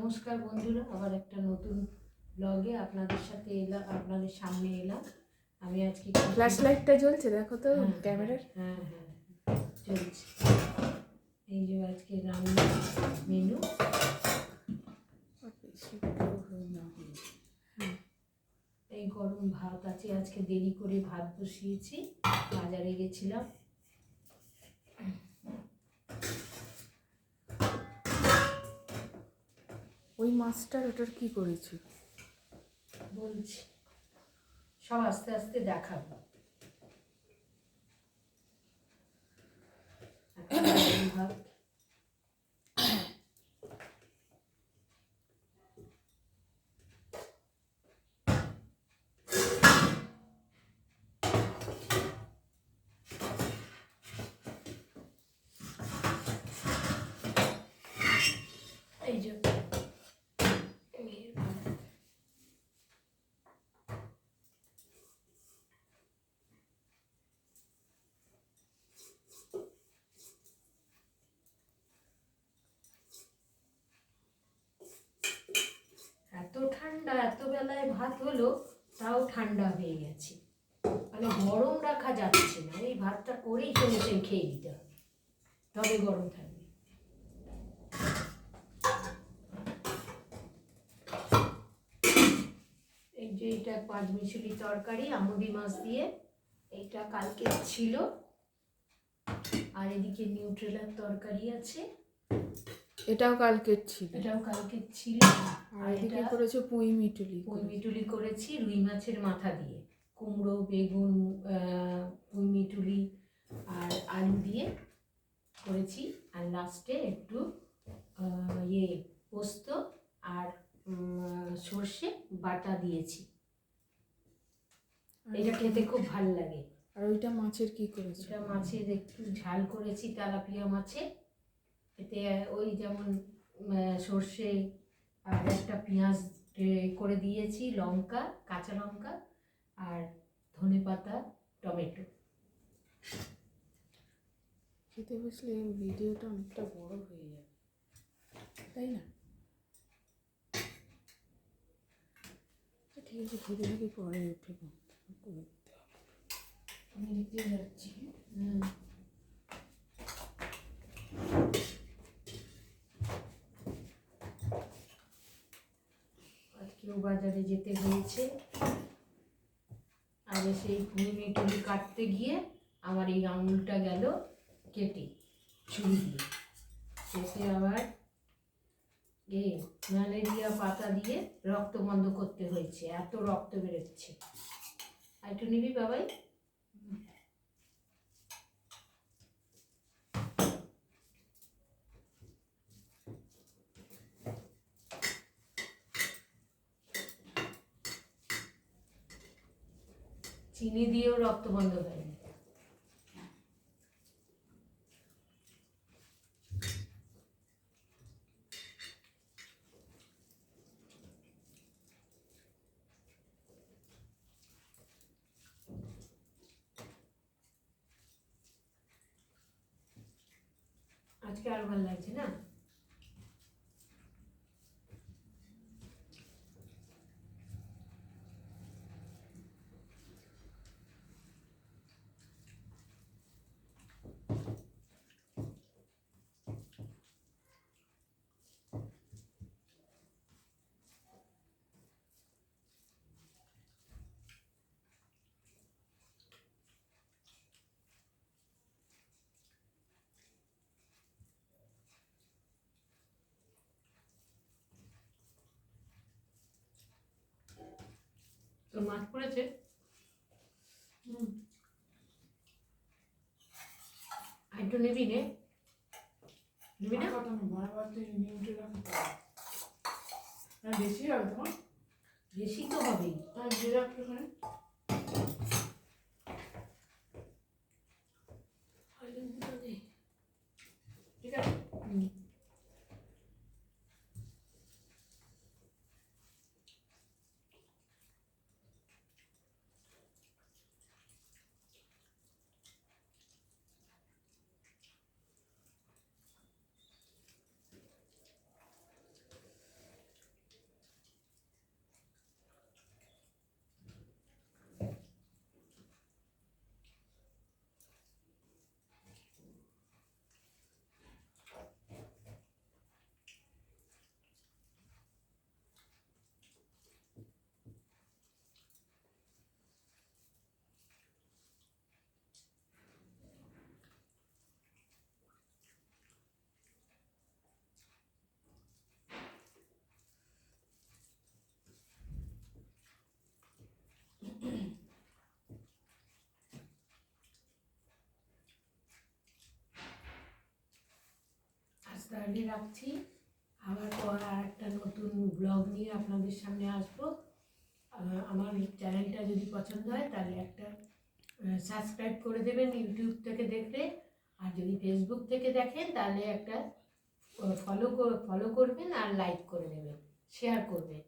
নমস্কার বন্ধুরা আবার একটা নতুন ব্লগে আপনাদের সাথে এলাম আপনাদের সামনে এলাম। আমি আজকে ফ্ল্যাশ লাইটটা জ্বলছে দেখো তো হ্যাঁ, ক্যামেরার। হ্যাঁ হ্যাঁ চলছে এই যে আজকে রান্না মেনু এই গরম ভাত আছে আজকে দেরি করে ভাত বসিয়েছি। বাজারে গেছিলাম। ওই মাছটার ওটার কি করেছি? বলছি। সব আস্তে আস্তে দেখাব গরম ভাত এই যে মেয়ের ভাত। এত ঠান্ডা এত বেলায় ভাত হলো, তাও ঠান্ডা হয়ে গেছে। মানে গরম রাখা যাচ্ছে না, এই ভাতটা করেই চলেছেন খেয়ে দিতে হবে। তবে গরম থাকবে। এই যে এটা পাঁচ মিশুলি তরকারি, আমুদি মাছ দিয়ে এইটা কালকে ছিল। আর এদিকে নিউট্রেলার তরকারি আছে। এটাও কালকের ছিল। এটাও কালকে ছিল। আর এদিকে করেছে পুঁই মিটুলি পুঁই মিটুলি করেছি রুই মাছের মাথা দিয়ে। কুমড়ো বেগুন পুঁই মিটুলি আর আলু দিয়ে করেছি। আর লাস্টে একটু ইয়ে পোস্ত আর সর্ষে বাটা দিয়েছি। এটা খেতে খুব ভালো লাগে। আর ওইটা মাছের কি করেছ? এটা মাছের একটু ঝাল করেছি তেলাপিয়া মাছের। এতে ওই যেমন সর্ষে আর একটা পেঁয়াজ করে দিয়েছি লঙ্কা কাঁচা লঙ্কা আর ধনে পাতা টমেটো। খেতে বসলে ভিডিওটা অনেকটা বড় হয়ে যাবে তাই না? আচ্ছা, ঠিক আছে খেতে থেকে পরে উঠে হবে। আমি দিতে যাচ্ছি হুম। বাজারে যেতে হয়েছে। আর সেই ভুঁড়ি টুলি কাটতে গিয়ে আমার এই আঙুলটা গেল কেটে ছুরি দিয়ে। শেষে আবার এ ম্যালেরিয়া পাতা দিয়ে রক্ত বন্ধ করতে হয়েছে, এত রক্ত বেরোচ্ছে। আর একটু নিবি বাবাই? চিনি দিয়েও রক্ত বন্ধ হয়নি। আজকে আর ভালো লাগছে না? তোর মাছ পড়েছে। একটু নিবি রে নিবি না? বেশি হবে তোমার? বেশি তো হবেই। আর জিরা একটুখানি ঠিক আছে হুম। তাহলে রাখছি। আবার পর আর একটা নতুন ব্লগ নিয়ে আপনাদের সামনে আসব। আমার চ্যানেলটা যদি পছন্দ হয়, তাহলে একটা সাবস্ক্রাইব করে দেবেন ইউটিউব থেকে দেখলে। আর যদি ফেসবুক থেকে দেখেন, তাহলে একটা ফলো ফলো করবেন আর লাইক করে দেবেন। শেয়ার করবেন।